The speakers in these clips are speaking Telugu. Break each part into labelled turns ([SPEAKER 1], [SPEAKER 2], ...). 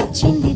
[SPEAKER 1] ah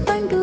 [SPEAKER 1] 半个。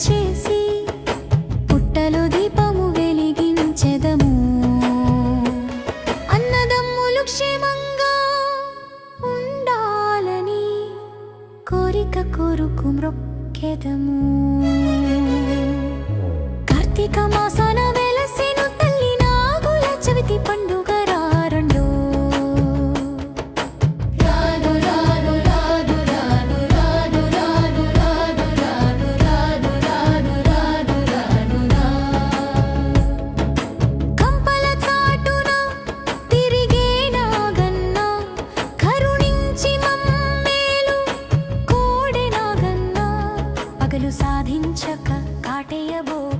[SPEAKER 1] చేసి పుట్టలు దీపము వెలిగించెదము. అన్నదమ్ములు క్షేమంగా ఉండాలని కోరిక కోరుకు మ్రొక్కెదము. Karthika మాసాన వెలసిను be a book.